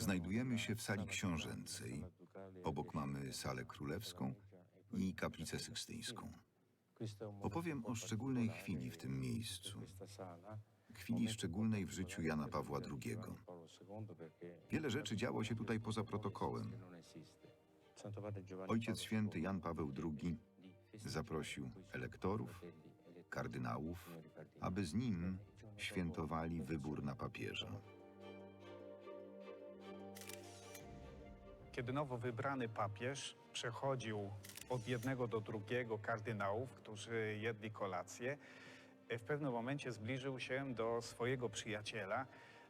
Znajdujemy się w sali książęcej. Obok mamy salę królewską i kaplicę sykstyńską. Opowiem o szczególnej chwili w tym miejscu. Chwili szczególnej w życiu Jana Pawła II. Wiele rzeczy działo się tutaj poza protokołem. Ojciec Święty Jan Paweł II zaprosił elektorów, kardynałów, aby z nim świętowali wybór na papieża. Kiedy nowo wybrany papież przechodził od jednego do drugiego kardynałów, którzy jedli kolację, e, w pewnym momencie zbliżył się do swojego przyjaciela,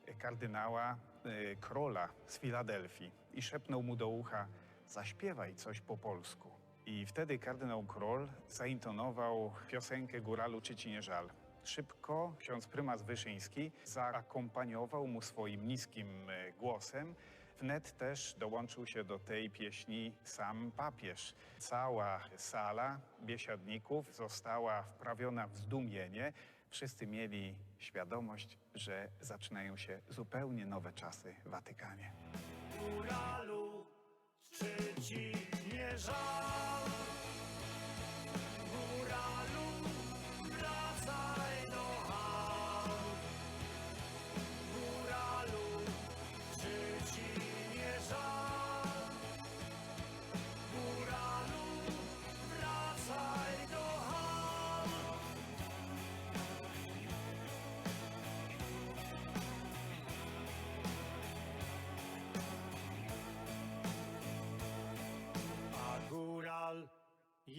e, kardynała e, Krola z Filadelfii i szepnął mu do ucha: Zaśpiewaj coś po polsku. I wtedy kardynał Król zaintonował piosenkę Góralu czy ci nie żal. Szybko ksiądz prymas Wyszyński zaakompaniował mu swoim niskim głosem. Wnet też dołączył się do tej pieśni sam papież. Cała sala biesiadników została wprawiona w zdumienie. Wszyscy mieli świadomość, że zaczynają się zupełnie nowe czasy w Watykanie. Góralu, czy ci nie żal?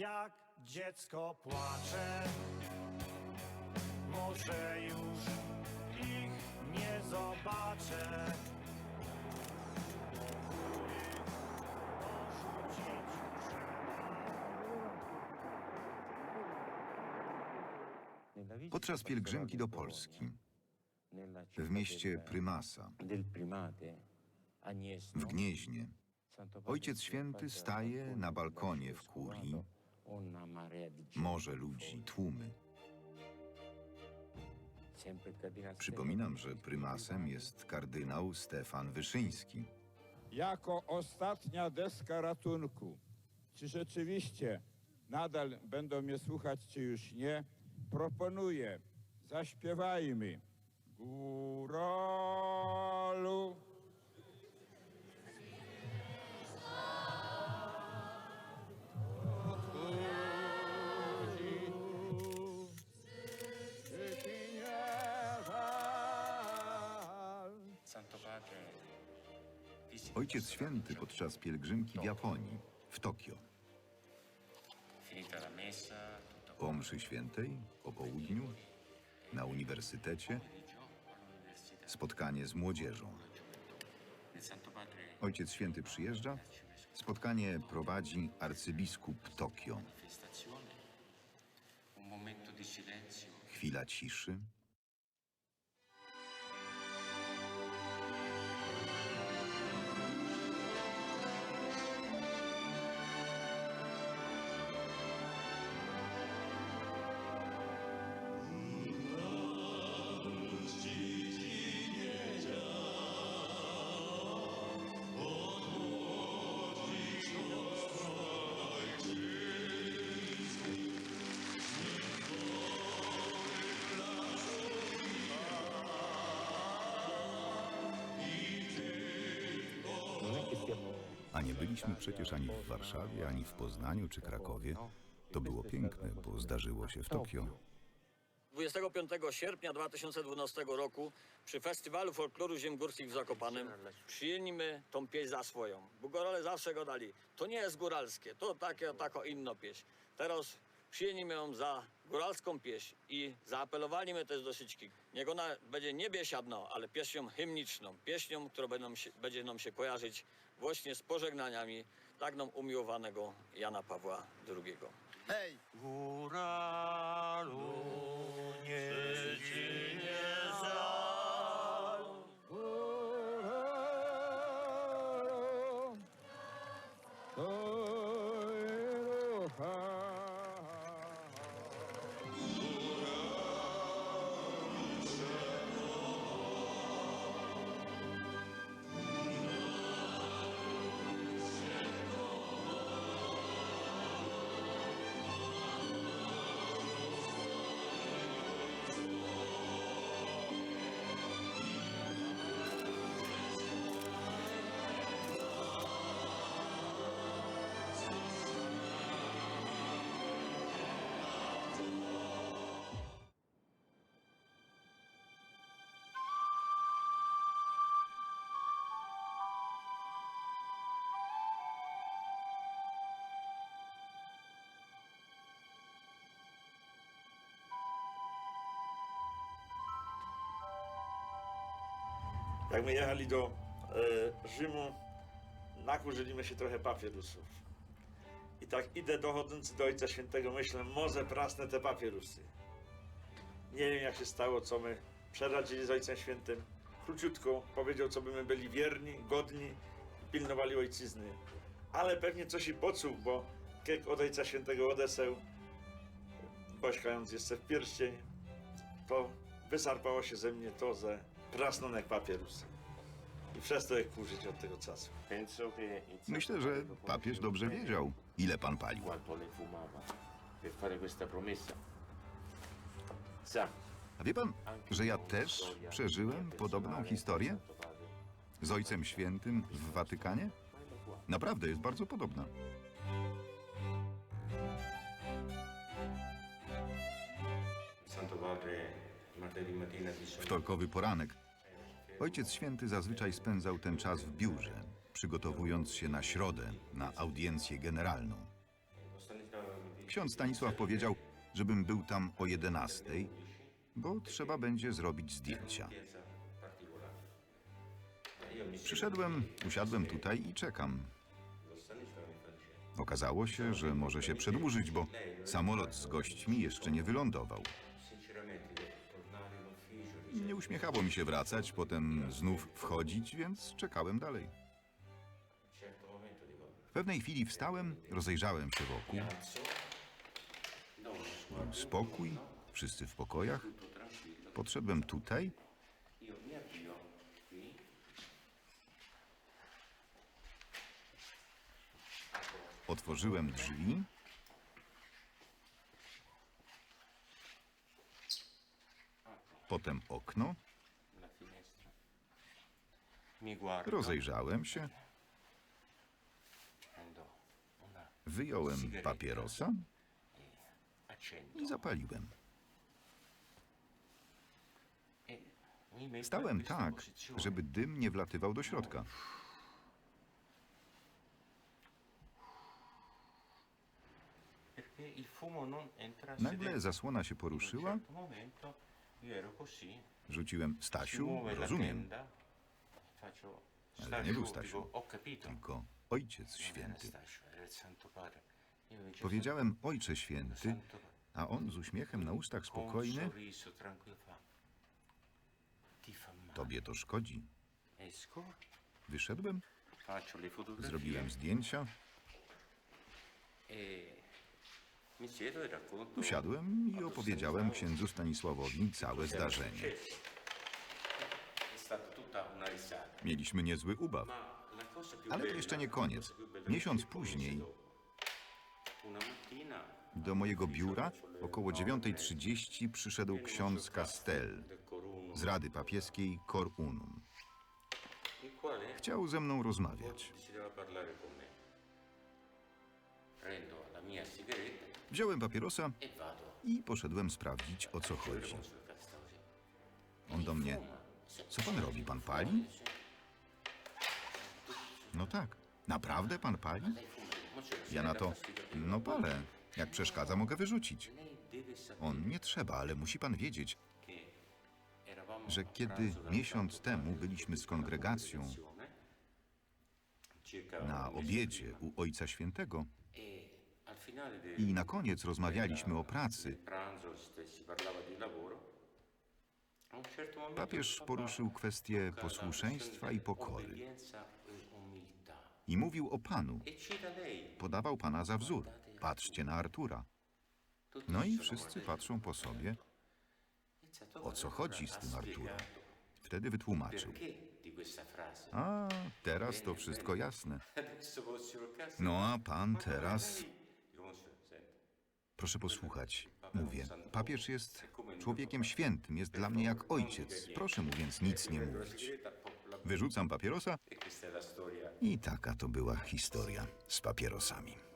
Jak dziecko płacze. Może już ich nie zobaczę. Podczas pielgrzymki do Polski, w mieście Prymasa, w Gnieźnie, Ojciec Święty staje na balkonie w kurii, morze ludzi, tłumy. Przypominam, że prymasem jest kardynał Stefan Wyszyński. jako ostatnia deska ratunku. Czy rzeczywiście nadal będą mnie słuchać, czy już nie? Proponuję, zaśpiewajmy. Góralu. Ojciec Święty podczas pielgrzymki w Japonii, w Tokio. Po mszy świętej, po południu, na uniwersytecie, spotkanie z młodzieżą. Ojciec Święty przyjeżdża, spotkanie prowadzi arcybiskup Tokio. Chwila ciszy. Byliśmy przecież ani w Warszawie, ani w Poznaniu czy Krakowie. To było piękne, bo zdarzyło się w Tokio. 25 sierpnia 2012 roku przy Festiwalu Folkloru Ziem Górskich w Zakopanem przyjęliśmy tą pieśń za swoją. Bo górale zawsze go dali. To nie jest góralskie, to takie, tako inno pieśń. Teraz przyjęliśmy ją za góralską pieśń i zaapelowaliśmy też do Syczki. Niech ona będzie nie biesiadną, ale pieśnią hymniczną. Pieśnią, która będzie nam się kojarzyć właśnie z pożegnaniami tak nam umiłowanego Jana Pawła II. Góralu, nie Jak my jechali do e, Rzymu, nakurzyliśmy się trochę papierusów. I tak idę dochodząc do Ojca Świętego, myślę, może prasnę te papierusy. Nie wiem jak się stało, co my przeradzili z Ojcem Świętym. Króciutko powiedział, co by my byli wierni, godni, pilnowali ojczyzny. Ale pewnie coś i poczuł, bo jak od Ojca Świętego odeseł, bośkając jeszcze w pierścień, to wysarpało się ze mnie to, że prasną jak papierusy. I przez to jak kurzyć od tego czasu. Myślę, że papież dobrze wiedział, ile pan palił. quanto lei fumava per fare questa promessa. Sa, A wie pan, że ja też przeżyłem podobną historię z Ojcem Świętym w Watykanie? Naprawdę jest bardzo podobna. Santo Padre martedì mattina di solito Wtorkowy poranek. Ojciec Święty zazwyczaj spędzał ten czas w biurze, przygotowując się na środę, na audiencję generalną. Ksiądz Stanisław powiedział, żebym był tam o 11, bo trzeba będzie zrobić zdjęcia. Przyszedłem, usiadłem tutaj i czekam. Okazało się, że może się przedłużyć, bo samolot z gośćmi jeszcze nie wylądował. Nie uśmiechało mi się wracać, potem znów wchodzić, więc czekałem dalej. W pewnej chwili wstałem, rozejrzałem się wokół. Spokój, wszyscy w pokojach. Podszedłem tutaj, otworzyłem drzwi, potem okno, rozejrzałem się, wyjąłem papierosa i zapaliłem. Stałem tak, żeby dym nie wlatywał do środka. Nagle zasłona się poruszyła, rzuciłem si Stasiu, rozumiem, Ale nie był Stasiu, tylko Ojciec Święty. Powiedziałem Ojcze Święty, a on z uśmiechem na ustach spokojny. Tobie to szkodzi. Esco, Wyszedłem, zrobiłem zdjęcia, e mi siedo e racconto usiadłem i opowiedziałem księdzu Stanisławowi całe zdarzenie. Mieliśmy niezły ubaw. Ale to jeszcze nie koniec. Miesiąc później do mojego biura około 9.30 przyszedł ksiądz Castel z Rady Papieskiej Cor Unum. Chciał ze mną rozmawiać. la mia sigaretta Wziąłem papierosa i poszedłem sprawdzić o co chodzi. On do mnie, co pan robi, pan pali? No tak, naprawdę pan pali? Ja na to, no palę, jak przeszkadza mogę wyrzucić. On, nie trzeba, ale musi pan wiedzieć, że kiedy miesiąc temu byliśmy z kongregacją na obiedzie u Ojca Świętego i na koniec rozmawialiśmy o pracy, papież poruszył kwestię posłuszeństwa i pokory i mówił o Panu. Podawał Pana za wzór. Patrzcie na Artura. No i wszyscy patrzą po sobie, o co chodzi z tym Arturem. Wtedy wytłumaczył. A, teraz to wszystko jasne. No a Pan teraz... Dico, "Monsignor, senti, Proszę posłuchać. Mówię, papież jest człowiekiem świętym, jest dla mnie jak ojciec. Proszę mu więc nic nie mówić. Wyrzucam papierosa i taka to była historia z papierosami.